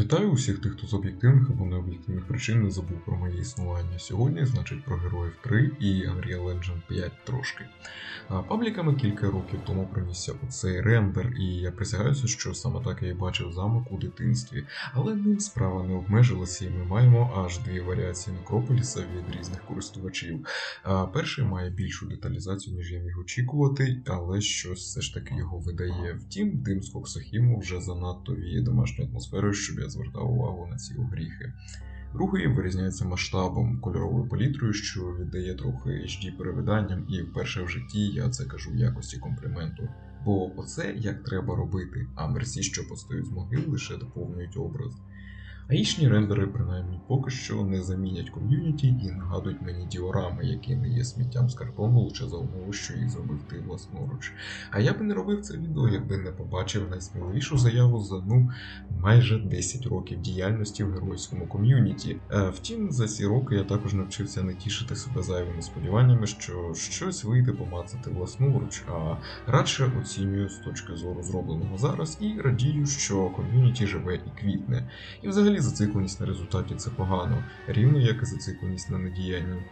Вітаю усіх тих, хто з об'єктивних або необ'єктивних причин не забув про моє існування. Сьогодні, значить, про героїв 3 і Unreal Engine 5 трошки. Пабліками кілька років тому пронісся у цей рендер, і я присягаюся, що саме так я і бачив замок у дитинстві. Але ним справа не обмежилася, і ми маємо аж дві варіації Некрополіса від різних користувачів. Перший має більшу деталізацію, ніж я міг очікувати, але щось все ж таки його видає. Втім, дим з Коксохіму вже занадто віє домашньою атмосферою, щоб я звертав увагу на ці огріхи. Другий вирізняється масштабом кольоровою палітрою, що віддає трохи HD перевиданням, і вперше в житті я це кажу в якості компліменту. Бо оце як треба робити, а мерсі, що постають з могил, лише доповнюють образ. Аїчні рендери, принаймні, поки що не замінять ком'юніті і нагадують мені діорами, які не є сміттям з картону лише за умови, що їх зробив ти власноруч. А я би не робив це відео, якби не побачив найсміливішу заяву за ну майже 10 років діяльності в геройському ком'юніті. Е, Втім, за ці роки я також навчився не тішити себе зайвими сподіваннями, що щось вийде помацати власноруч, а радше оцінюю з точки зору зробленого зараз і радію, що ком'юніті живе і квітне. І взагалі зацикленість на результаті це погано, рівно як і зацикленість на недіянні.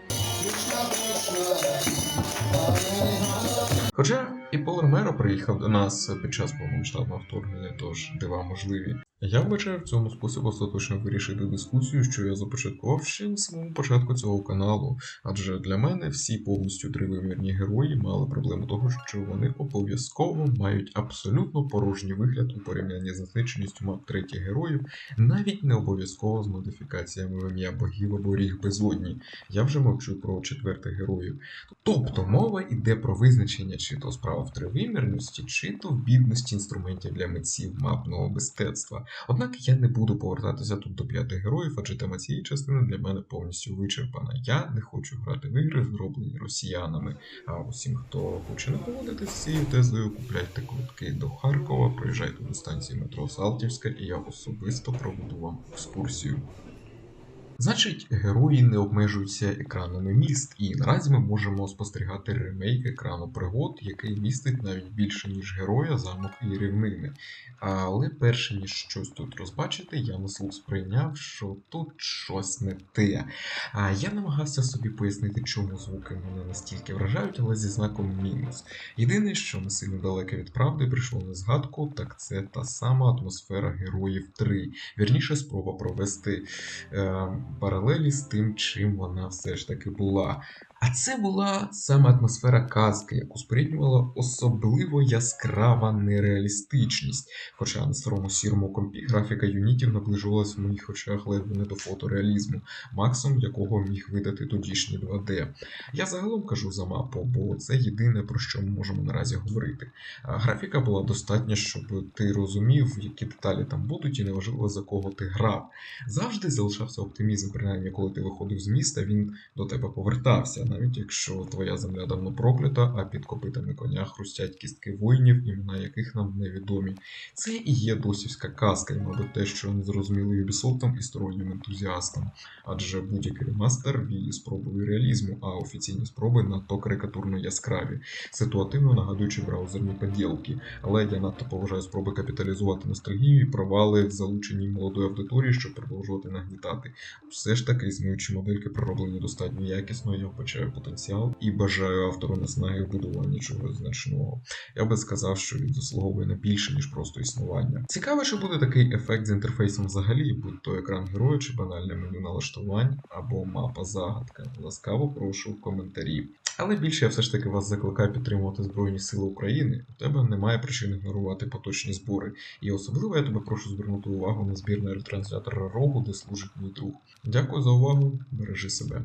Хоча і Пол Ромеро приїхав до нас під час повномасштабного вторгнення, тож дива можливі. Я вбачаю в цьому спосіб остаточно вирішити дискусію, що я започаткував ще на самому початку цього каналу, адже для мене всі повністю тривимірні герої мали проблему того, що вони обов'язково мають абсолютно порожній вигляд у порівнянні з насиченістю мап третіх героїв, навіть не обов'язково з модифікаціями в ім'я богів або ріг безодні. Я вже мовчу про четвертих героїв. Тобто мова йде про визначення чи то справа в тривимірності, чи то в бідності інструментів для митців мапного мистецтва. Однак я не буду повертатися тут до п'ятих героїв, адже тема цієї частини для мене повністю вичерпана. Я не хочу грати в ігри, зроблені росіянами. А усім, хто хоче не поводитися з цією тезою, купляйте квитки до Харкова, приїжджайте до станції метро Салтівська, і я особисто проведу вам екскурсію. Значить, герої не обмежуються екранами міст, і наразі ми можемо спостерігати ремейк екрану пригод, який містить навіть більше, ніж героя, замок і рівнини. Але перше ніж щось тут розбачити, я на слух сприйняв, що тут щось не те. А я намагався собі пояснити, чому звуки мене настільки вражають, але зі знаком мінус. Єдине, що не сильно далеке від правди прийшло на згадку, так це та сама атмосфера героїв 3. Вірніше, спроба провести. Е, паралелі з тим, чим вона все ж таки була. А це була саме атмосфера казки, яку споріднювала особливо яскрава нереалістичність. Хоча на старому сірому компі графіка юнітів наближувалась в моїх очах ледве не до фотореалізму, максимум якого міг видати тодішній 2D. Я загалом кажу за мапу, бо це єдине про що ми можемо наразі говорити. Графіка була достатня, щоб ти розумів, які деталі там будуть, і неважливо за кого ти грав. Завжди залишався оптимізм, принаймні, коли ти виходив з міста, він до тебе повертався навіть якщо твоя земля давно проклята, а під копитами коня хрустять кістки воїнів, імена яких нам невідомі. Це і є досівська казка, і, мабуть, те, що не зрозуміли Юбісофтом і стороннім ентузіастам. Адже будь-який ремастер віє спробою реалізму, а офіційні спроби надто карикатурно яскраві, ситуативно нагадуючи браузерні поділки. Але я надто поважаю спроби капіталізувати ностальгію і провали в залученні молодої аудиторії, щоб продовжувати нагнітати. Все ж таки, існуючі модельки пророблені достатньо якісно, я вбачаю потенціал і бажаю автору наснаги в будуванні чогось значного. Я би сказав, що він заслуговує на більше, ніж просто існування. Цікаво, що буде такий ефект з інтерфейсом взагалі, будь то екран героя чи банальне меню налаштувань або мапа загадка. Ласкаво прошу коментарі. Але більше я все ж таки вас закликаю підтримувати Збройні Сили України. У тебе немає причин ігнорувати поточні збори. І особливо я тебе прошу звернути увагу на збір на рогу, де служить мій друг. Дякую за увагу, бережи себе.